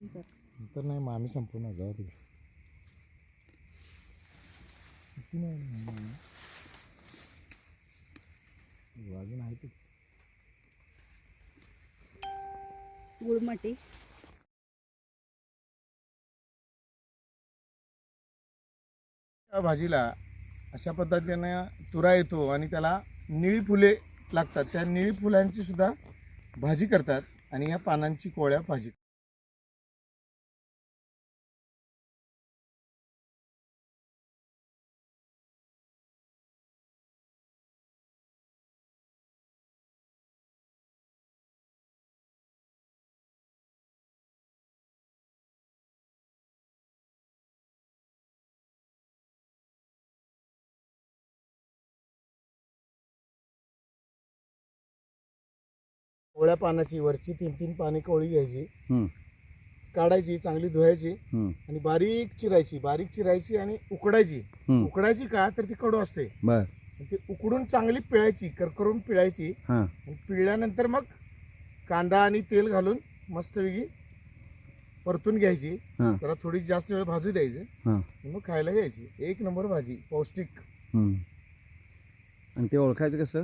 तर नाही मग आम्ही संपूर्ण जाऊ नाही मामी? अजून आहे तेच गुळमाटी. भाजीला अशा पद्धतीनं तुरा येतो आणि त्याला निळी फुले लागतात. त्या निळी फुलांची सुद्धा भाजी करतात आणि या पानांची कोळ्या भाजी. कोळ्या पानाची वरची तीन तीन पाने कोळी घ्यायची. हम्म. काढायची चांगली धुवायची हम्म. आणि बारीक चिरायची बारीक चिरायची आणि उकडायची. हम्म. उकडायची का? तर ती कडू असते. बर. आणि ती उकडून चांगली पिळायची करकरून पिळायची. हां. आणि पिळल्यानंतर मग कांदा आणि तेल घालून मस्तपैकी परतून घ्यायची. हां. जरा थोडी जास्त वेळ भाजू द्यायची. हां. आणि मग खायला घ्यायची. एक नंबर भाजी पौष्टिक. हम्म. आणि ते ओळखायचं कसं?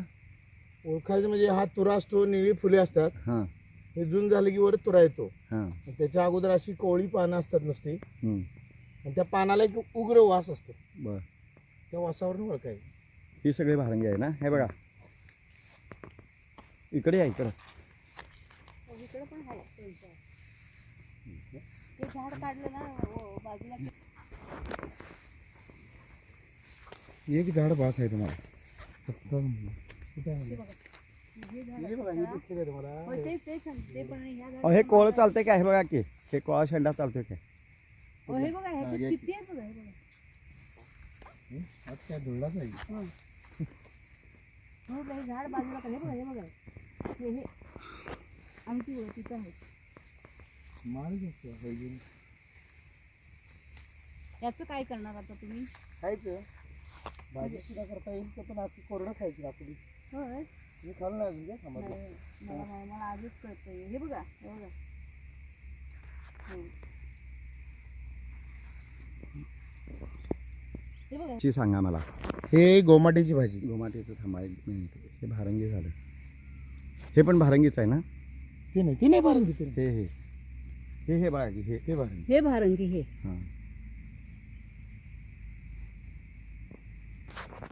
ओळखायचं म्हणजे हा तुरा असतो निळी फुले असतात. हां. हे जून झालं की वर तुरा येतो. हां. आणि त्याच्या अगोदर अशी कोवळी पानं असतात नुसती. हम्म. आणि त्या पानाला एक उग्र वास असतो. बर. त्या वासावरून ओळखायचं. ही सगळी भारंगी आहे ना? हे बघा. इकडे आहे इकडं. इकडे पण आहे त्यांचं. ते झाड काढलं ना हो, बाजूला एक झाड भास आहे तुम्हाला? हे बघा. हे झाड हे बघा, हे दिसते का तुम्हाला होय, ते ते सांग ते पण ह्या अहो, हे झाडाला कोळ मागं- चालतंय काय हे बघा की हे कोळा शेंडा चालतोय काय हो, हे बघा हा, ह्याच्यात घे. किती आहे बघा हे बघा हे? आज काय धुळलाच आहे हो. हे बघा, हे झाड बाजूला काढ. हे बघा हे बघा हे हे आमची बघा तिथं आहे माळच असतो पाहिजे याचं काय करणार आता तुम्ही खायचं भाजी सुद्धा करता येईल तर पण असं कोरडं खायचं आपली होय. मी खाल्लं नाही अजून काय? कामात नाही, मला आजच कळतंय. हे बघा हे बघा. हो. हे बघा. ची सांगा मला. हे गोमाटीची भाजी. गोमाटीचं थांबा एक मिनिट हे भारंगी झालं. हे पण भारंगीच आहे ना? ते नाही ते नाही बारंगी ते. हे हे. हे हे बघा की हे ते बारंगी हे भारंगी हे. हां.